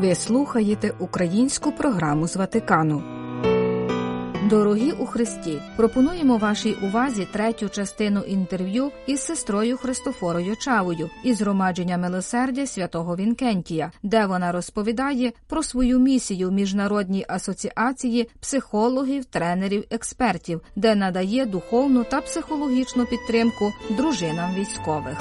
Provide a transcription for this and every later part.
Ви слухаєте українську програму з Ватикану. Дорогі у Христі, пропонуємо вашій увазі третю частину інтерв'ю із сестрою Христофорою Чавою із громадження милосердя святого Вінкентія, де вона розповідає про свою місію в міжнародній асоціації психологів, тренерів, експертів, де надає духовну та психологічну підтримку дружинам військових.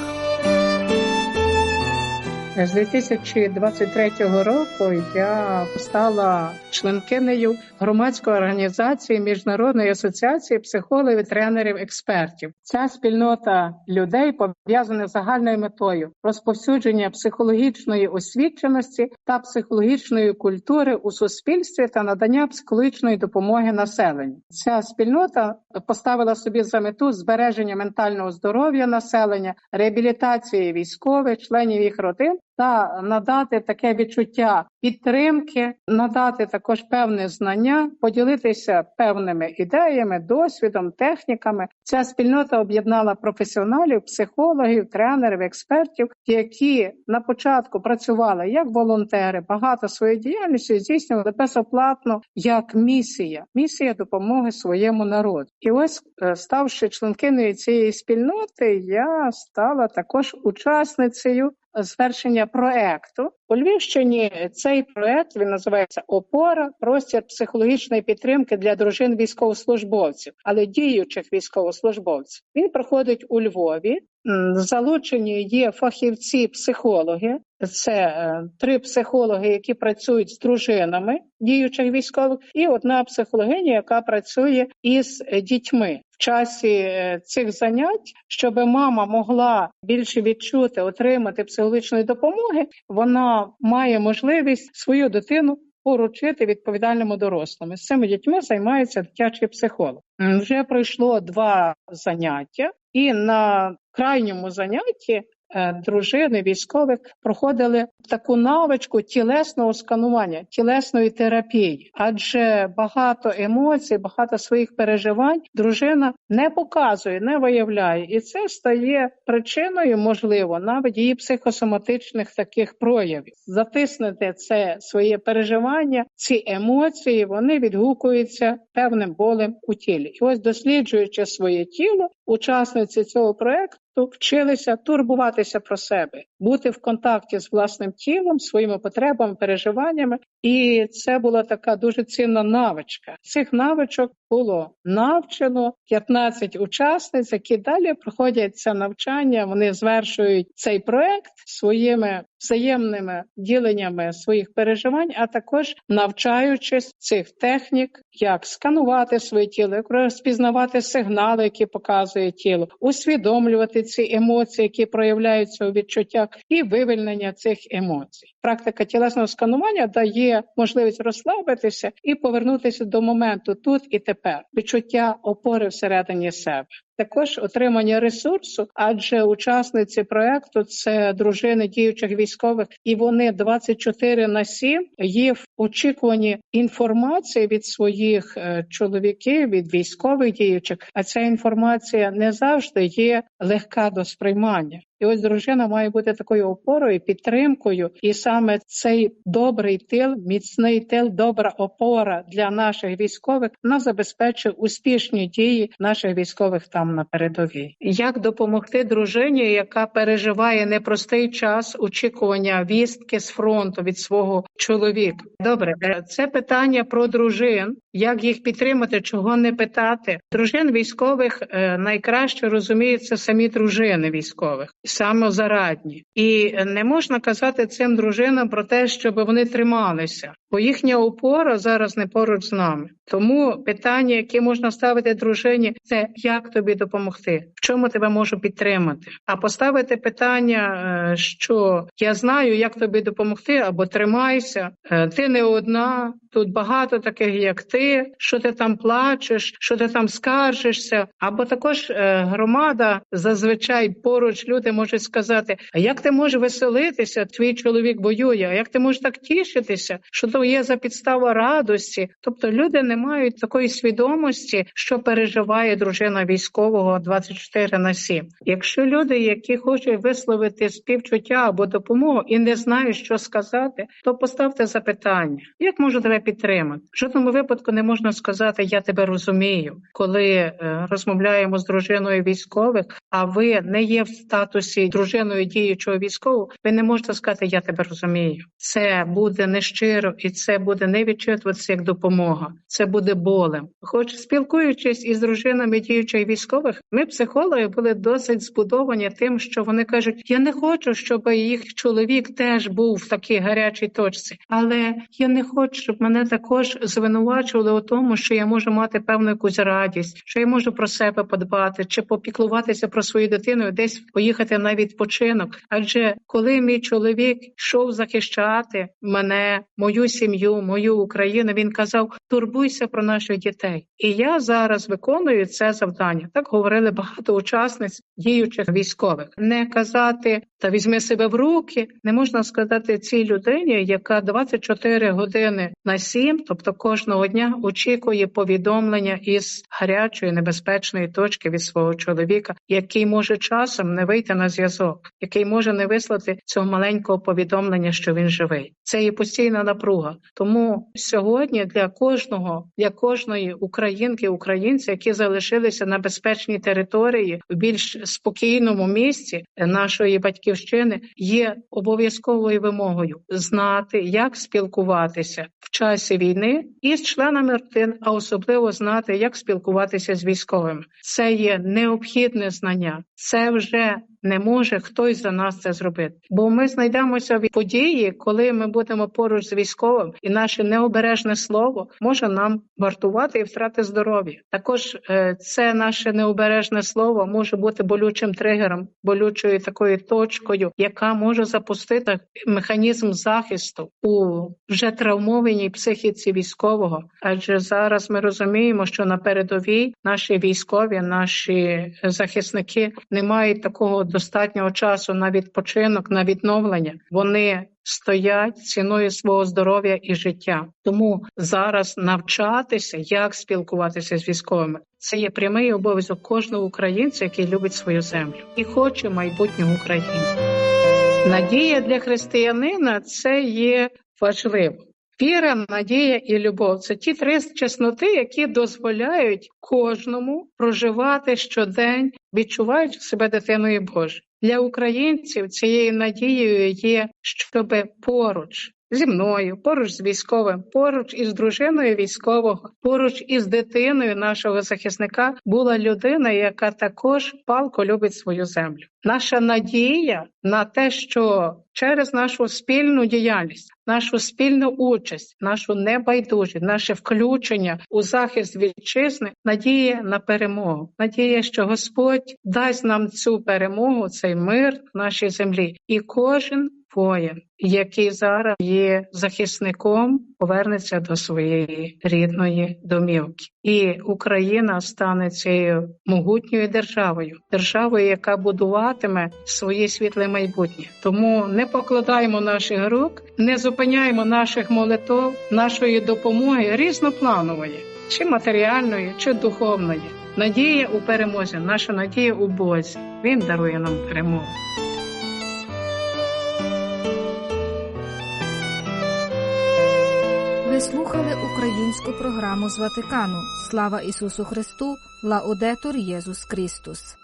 З 2023 року я стала членкинею громадської організації Міжнародної асоціації психологів, тренерів, експертів. Ця спільнота людей пов'язана з загальною метою розповсюдження психологічної освіченості та психологічної культури у суспільстві та надання психологічної допомоги населенню. Ця спільнота поставила собі за мету збереження ментального здоров'я населення, реабілітації військових, членів їх родин та надати таке відчуття підтримки, надати також певне знання, поділитися певними ідеями, досвідом, техніками. Ця спільнота об'єднала професіоналів, психологів, тренерів, експертів, які на початку працювали як волонтери, багато своєї діяльності здійснювали безоплатно як місія, місія допомоги своєму народу. І ось, е, ставши членкиною цієї спільноти, я стала також учасницею звершення проекту у Львівщині. Цей проект він називається Опора, простір психологічної підтримки для дружин військовослужбовців, але діючих військовослужбовців. Він проходить у Львові. Залучені є фахівці-психологи. Це е, три психологи, які працюють з дружинами діючих військових, і одна психологиня, яка працює із дітьми. Часі е, цих занять, щоб мама могла більше відчути, отримати психологічної допомоги, вона має можливість свою дитину поручити відповідальному дорослому. З цими дітьми займається дитячий психолог. Вже пройшло два заняття, і на крайньому занятті дружини військових проходили таку навичку тілесного сканування, тілесної терапії, адже багато емоцій, багато своїх переживань дружина не показує, не виявляє, і це стає причиною, можливо, навіть її психосоматичних таких проявів. Затиснути це своє переживання, ці емоції вони відгукуються певним болем у тілі. І ось досліджуючи своє тіло, учасниці цього проекту вчилися турбуватися про себе, бути в контакті з власним тілом, своїми потребами, переживаннями, і це була така дуже цінна навичка. Цих навичок було навчено 15 учасниць, які далі проходять це навчання. Вони звершують цей проект своїми взаємними діленнями своїх переживань, а також навчаючись цих технік, як сканувати своє тіло, як розпізнавати сигнали, які показує тіло, усвідомлювати ці емоції, які проявляються у відчуттях, і вивільнення цих емоцій. Практика тілесного сканування дає можливість розслабитися і повернутися до моменту тут і тепер відчуття опори всередині себе. Також отримання ресурсу, адже учасниці проекту це дружини діючих військових, і вони 24 на 7 є в очікуванні інформації від своїх е, чоловіків, від військових діючих. А ця інформація не завжди є легка до сприймання. І ось дружина має бути такою опорою, підтримкою, і саме цей добрий тил, міцний тил, добра опора для наших військових вона забезпечує успішні дії наших військових там на передовій. Як допомогти дружині, яка переживає непростий час очікування вістки з фронту від свого чоловіка? Добре, е, це питання про дружин. Як їх підтримати, чого не питати? Дружин військових е, найкраще розуміються самі дружини військових самозарадні, і не можна казати цим дружинам про те, щоб вони трималися, бо їхня опора зараз не поруч з нами. Тому питання, яке можна ставити дружині, це як тобі допомогти, в чому тебе можу підтримати. А поставити питання, е, що я знаю, як тобі допомогти, або тримайся, е, ти не одна. Тут багато таких, як ти, що ти там плачеш, що ти там скаржишся, або також е, громада зазвичай поруч люди можуть сказати: А як ти можеш веселитися? Твій чоловік воює, а як ти можеш так тішитися, що то є за підставу радості. Тобто люди не мають такої свідомості, що переживає дружина військового 24 на 7. Якщо люди, які хочуть висловити співчуття або допомогу і не знають, що сказати, то поставте запитання, як можу тебе підтримати? В жодному випадку не можна сказати Я тебе розумію, коли е, розмовляємо з дружиною військових, а ви не є в статусі дружиною діючого військового, ви не можете сказати Я тебе розумію. Це буде нещиро і це буде не відчитуватися як допомога. Це буде болем. Хоч спілкуючись із дружинами діючих військових, ми психологи були досить збудовані тим, що вони кажуть: я не хочу, щоб їх чоловік теж був в такій гарячій точці, але я не хочу, щоб мене також звинувачували у тому, що я можу мати певну якусь радість, що я можу про себе подбати чи попіклуватися про свою дитину, і десь поїхати на відпочинок. Адже коли мій чоловік йшов захищати мене, мою сім'ю, мою Україну, він казав: турбуйся про наших дітей. І я зараз виконую це завдання. Так говорили багато учасниць діючих військових. Не казати та візьми себе в руки, не можна сказати цій людині, яка 24 години на 7, тобто кожного дня, очікує повідомлення із гарячої небезпечної точки від свого чоловіка, який може часом не вийти на зв'язок, який може не вислати цього маленького повідомлення, що він живий. Це є постійна напруга. Тому сьогодні для кожного, для кожної українки, українця, які залишилися на безпечній території в більш спокійному місці нашої батьківщини, є обов'язковою вимогою знати, як спілкуватися в часі війни із членами родин, а особливо знати, як спілкуватися з військовими. Це є необхідне знання. Це вже не може хтось за нас це зробити, бо ми знайдемося в події, коли ми будемо поруч з військовим, і наше необережне слово може нам вартувати і втрати здоров'я. Також е, це наше необережне слово може бути болючим тригером, болючою такою точкою, яка може запустити механізм захисту у вже травмованій психіці військового. Адже зараз ми розуміємо, що на передовій наші військові, наші захисники не мають такого достатнього часу на відпочинок, на відновлення. Вони стоять ціною свого здоров'я і життя. Тому зараз навчатися, як спілкуватися з військовими, це є прямий обов'язок кожного українця, який любить свою землю і хоче майбутнього України. Надія для християнина це є важливо. Віра, надія і любов це ті три чесноти, які дозволяють кожному проживати щодень, відчуваючи себе дитиною Божою. Для українців цією надією є, щоб поруч зі мною, поруч з військовим, поруч із дружиною військового, поруч із дитиною нашого захисника була людина, яка також палко любить свою землю. Наша надія на те, що через нашу спільну діяльність, нашу спільну участь, нашу небайдужість, наше включення у захист вітчизни, надія на перемогу, надія, що Господь дасть нам цю перемогу, цей мир в нашій землі, і кожен воїн, який зараз є захисником, повернеться до своєї рідної домівки, і Україна стане цією могутньою державою, державою, яка будуватиме своє світле майбутнє. Тому не покладаємо наших рук, не зупиняємо наших молитов, нашої допомоги різнопланової, чи матеріальної, чи духовної. Надія у перемозі, наша надія у Бозі. Він дарує нам перемогу. Ви слухали українську програму з Ватикану. Слава Ісусу Христу! Лаудетур Єсус Христос!